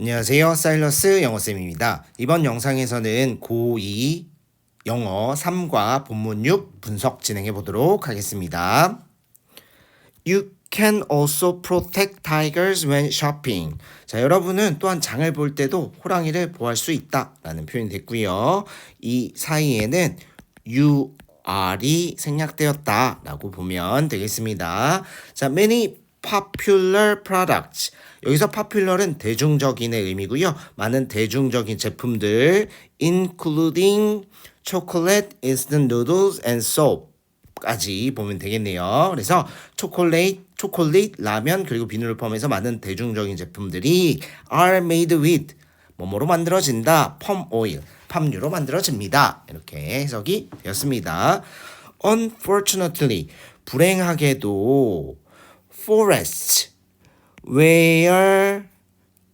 안녕하세요. 사일러스 영어쌤입니다. 이번 영상에서는 고2 영어 3과 본문 6 분석 진행해 보도록 하겠습니다. You can also protect tigers when shopping. 자, 여러분은 또한 장을 볼 때도 호랑이를 보호할 수 있다 라는 표현이 됐고요. 이 사이에는 you are이 생략되었다 라고 보면 되겠습니다. 자, many popular products. 여기서 popular은 대중적인의 의미고요. 많은 대중적인 제품들 including chocolate, instant noodles and soap 까지 보면 되겠네요. 그래서 초콜릿, 초콜릿, 라면 그리고 비누를 포함해서 많은 대중적인 제품들이 are made with 뭐뭐로 만들어진다. 펌 오일, 팜유로 만들어집니다. 이렇게 해석이 되었습니다. Unfortunately, 불행하게도 forest where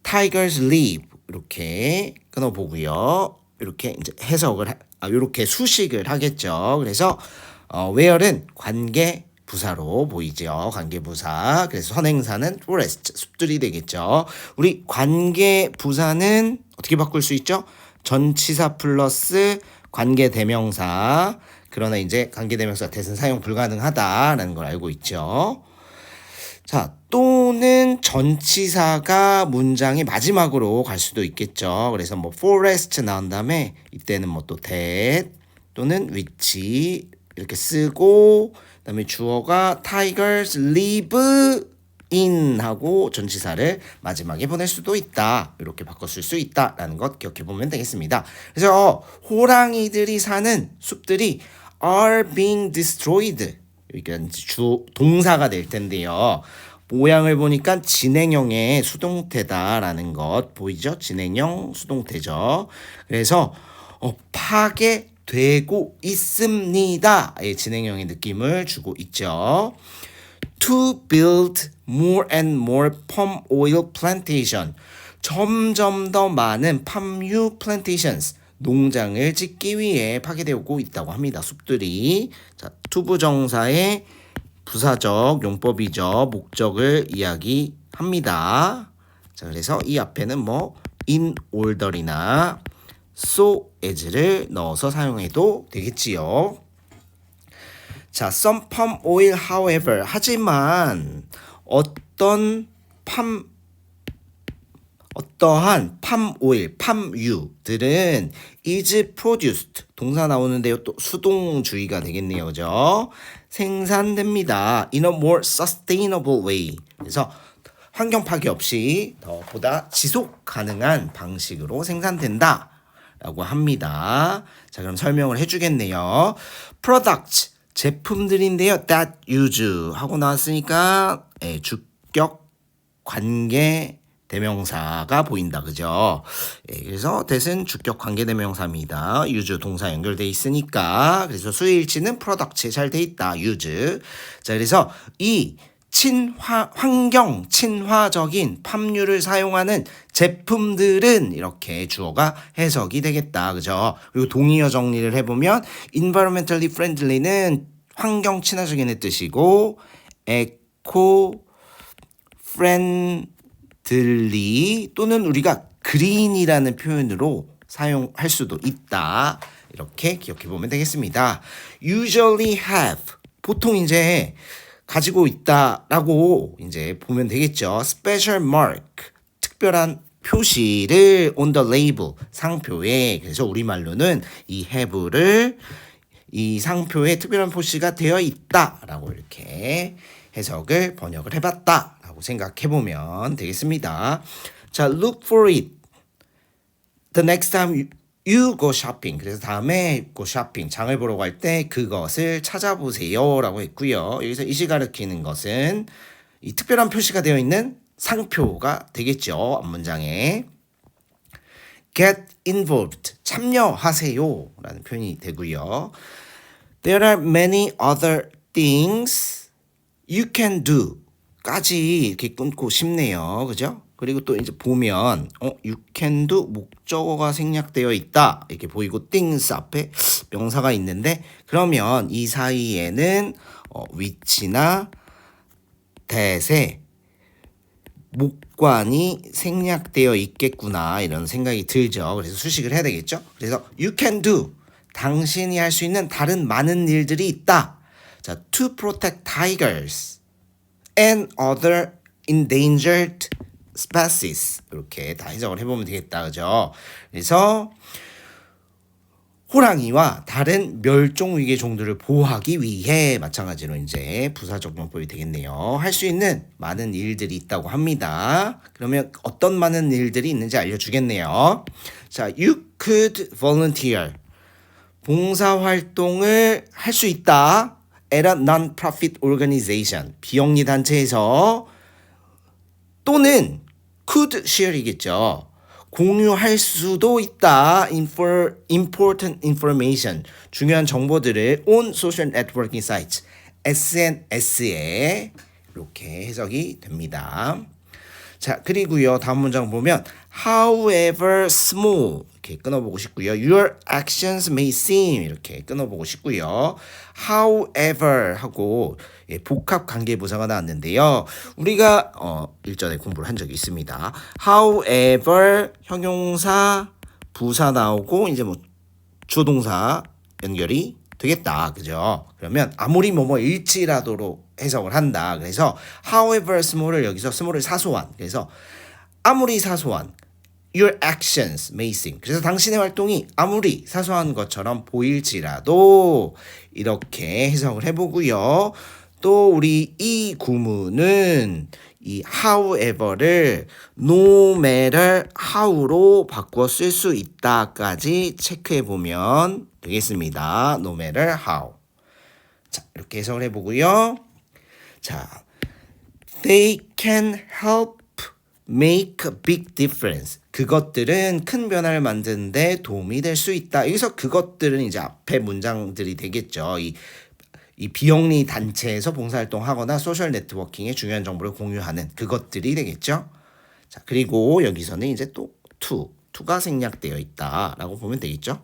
tigers live 이렇게 끊어 보고요. 이렇게 이제 해석을 하, 아, 이렇게 수식을 하겠죠. 그래서 어, where는 관계 부사로 보이죠. 관계 부사. 그래서 선행사는 forest 숲들이 되겠죠. 우리 관계 부사는 어떻게 바꿀 수 있죠? 전치사 플러스 관계 대명사. 그러나 이제 관계 대명사 대신 사용 불가능하다라는 걸 알고 있죠. 자, 또는 전치사가 문장의 마지막으로 갈 수도 있겠죠. 그래서 뭐 forest 나온 다음에 이때는 뭐 또 that 또는 which 이렇게 쓰고 그다음에 주어가 tigers live in 하고 전치사를 마지막에 보낼 수도 있다. 이렇게 바꿨을 수 있다라는 것 기억해 보면 되겠습니다. 그래서 호랑이들이 사는 숲들이 are being destroyed. 이게 주 동사가 될 텐데요. 모양을 보니까 진행형의 수동태다라는 것 보이죠? 진행형 수동태죠. 그래서 어, 파괴되고 있습니다. 의 진행형의 느낌을 주고 있죠. To build more and more palm oil plantation. 점점 더 많은 팜유 plantations. 농장을 짓기 위해 파괴되고 있다고 합니다. 숲들이. 자, 투부정사의 부사적 용법이죠. 목적을 이야기합니다. 자, 그래서 이 앞에는 뭐 in order이나 so as를 넣어서 사용해도 되겠지요. 자, some palm oil, however, 하지만 어떤 팜 어떠한 팜 오일, 팜유들은 is produced 동사 나오는데요. 또 수동주의가 되겠네요. 그죠? 생산됩니다. in a more sustainable way. 그래서 환경 파괴 없이 더 보다 지속 가능한 방식으로 생산된다. 라고 합니다. 자, 그럼 설명을 해주겠네요. product 제품들인데요. that use 하고 나왔으니까 예, 주격 관계 대명사가 보인다. 그죠? 예, 그래서 that은 주격 관계 대명사입니다. use 동사 연결돼 있으니까 그래서 수일치는 product에 잘 돼 있다. use. 자, 그래서 이 친화 환경 친화적인 팜유를 사용하는 제품들은 이렇게 주어가 해석이 되겠다. 그죠? 그리고 동의어 정리를 해 보면 environmentally friendly는 환경 친화적인의 뜻이고 friendly 또는 우리가 green이라는 표현으로 사용할 수도 있다. 이렇게 기억해 보면 되겠습니다. usually have 보통 이제 가지고 있다라고 이제 보면 되겠죠. special mark 특별한 표시를 on the label 상표에 그래서 우리말로는 이 have를 이 상표에 특별한 표시가 되어 있다라고 이렇게 해석을 번역을 해봤다 라고 생각해 보면 되겠습니다. 자, look for it. The next time you, go shopping. 그래서 다음에 go shopping 장을 보러 갈 때 그것을 찾아보세요 라고 했고요. 여기서 이시 가르키는 것은 이 특별한 표시가 되어 있는 상표가 되겠죠. 앞문장에 get involved 참여하세요 라는 표현이 되고요. There are many other things you can do 까지 이렇게 끊고 싶네요. 그죠? 그리고 또 이제 보면 어 do 목적어가 생략되어 있다. 이렇게 보이고 things 앞에 명사가 있는데 그러면 이 사이에는 어 which나 that에 목관이 생략되어 있겠구나 이런 생각이 들죠. 그래서 수식을 해야 되겠죠. 그래서 you can do 당신이 할 수 있는 다른 많은 일들이 있다. 자, to protect tigers and other endangered species 이렇게 다 해석을 해보면 되겠다, 그죠? 그래서 호랑이와 다른 멸종 위기 종들을 보호하기 위해 마찬가지로 이제 부사적 용법이 되겠네요. 할 수 있는 많은 일들이 있다고 합니다. 그러면 어떤 많은 일들이 있는지 알려주겠네요. 자, you could volunteer. 봉사 활동을 할 수 있다. At a non-profit organization. 비영리 단체에서 또는 could share이겠죠. 공유할 수도 있다. Infor, important information. 중요한 정보들을 on social networking sites. SNS에 이렇게 해석이 됩니다. 자, 그리고요. 다음 문장 보면 however small 이렇게 끊어보고 싶고요. Your actions may seem 이렇게 끊어보고 싶고요. However 하고 예, 복합 관계 부사가 나왔는데요. 우리가 어, 일전에 공부를 한 적이 있습니다. However 형용사 부사 나오고 이제 뭐 주동사 연결이 되겠다. 그죠? 그러면 아무리 뭐뭐 일지라도로 해석을 한다. 그래서 however small을 여기서 small을 사소한. 그래서 아무리 사소한 your actions may seem. 그래서 당신의 활동이 아무리 사소한 것처럼 보일지라도 이렇게 해석을 해보고요. 또 우리 이 구문은 이 however를 no matter how로 바꾸어 쓸수 있다까지 체크해 보면 되겠습니다. no matter how. 자, 이렇게 해석을 해 보고요. 자, they can help make a big difference. 그것들은 큰 변화를 만드는데 도움이 될 수 있다. 여기서 그것들은 이제 앞에 문장들이 되겠죠. 이, 이 비영리 단체에서 봉사활동 하거나 소셜 네트워킹에 중요한 정보를 공유하는 그것들이 되겠죠. 자, 그리고 여기서는 이제 또 to, to가 생략되어 있다라고 보면 되겠죠.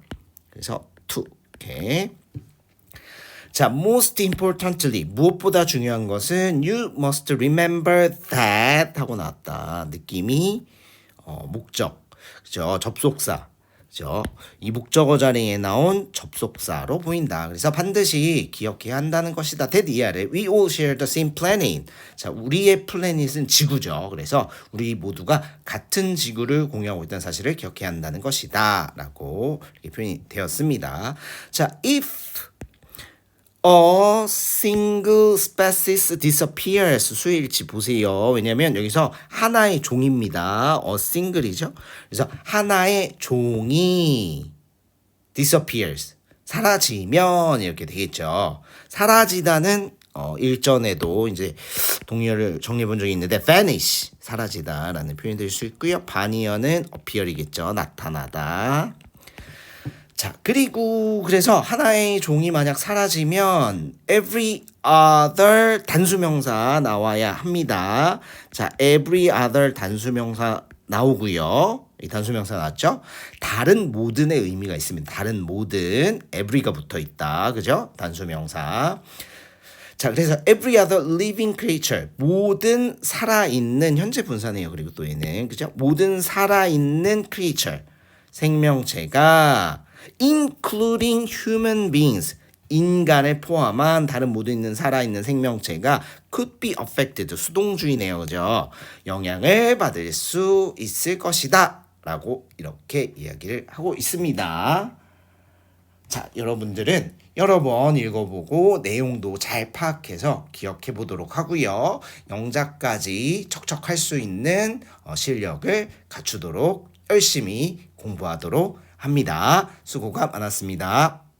그래서 to 이렇게 자, most importantly 무엇보다 중요한 것은 you must remember that 하고 나왔다. 느낌이 어, 목적, 그죠? 접속사, 그죠? 이 목적어 자리에 나온 접속사로 보인다. 그래서 반드시 기억해야 한다는 것이다. that 이 아래 we all share the same planet. 자, 우리의 플래닛은 지구죠. 그래서 우리 모두가 같은 지구를 공유하고 있다는 사실을 기억해야 한다는 것이다.라고 이렇게 표현이 되었습니다. 자, if A single species disappears 수일치 보세요. 왜냐면 여기서 하나의 종입니다. A single이죠. 그래서 하나의 종이 disappears 사라지면 이렇게 되겠죠. 사라지다는 어, 일전에도 이제 동의어를 정리해 본 적이 있는데 vanish 사라지다라는 표현이 될 수 있고요. 바니어는 appear이겠죠. 나타나다. 자, 그리고 그래서 하나의 종이 만약 사라지면 every other 단수명사 나와야 합니다. 자, every other 단수명사 나오고요. 이 단수명사 나왔죠? 다른 모든의 의미가 있습니다. 다른 모든 every가 붙어 있다. 그죠? 단수명사. 자, 그래서 every other living creature 모든 살아있는 현재 분사네요. 그리고 또 얘는 그죠? 모든 살아있는 creature 생명체가 including human beings. 인간을 포함한 다른 모든 있는 살아있는 생명체가 could be affected. 수동주의네요. 그죠? 영향을 받을 수 있을 것이다. 라고 이렇게 이야기를 하고 있습니다. 자 여러분들은 여러 번 읽어보고 내용도 잘 파악해서 기억해 보도록 하고요. 영작까지 척척할 수 있는 어, 실력을 갖추도록 열심히 공부하도록 합니다. 수고가 많았습니다.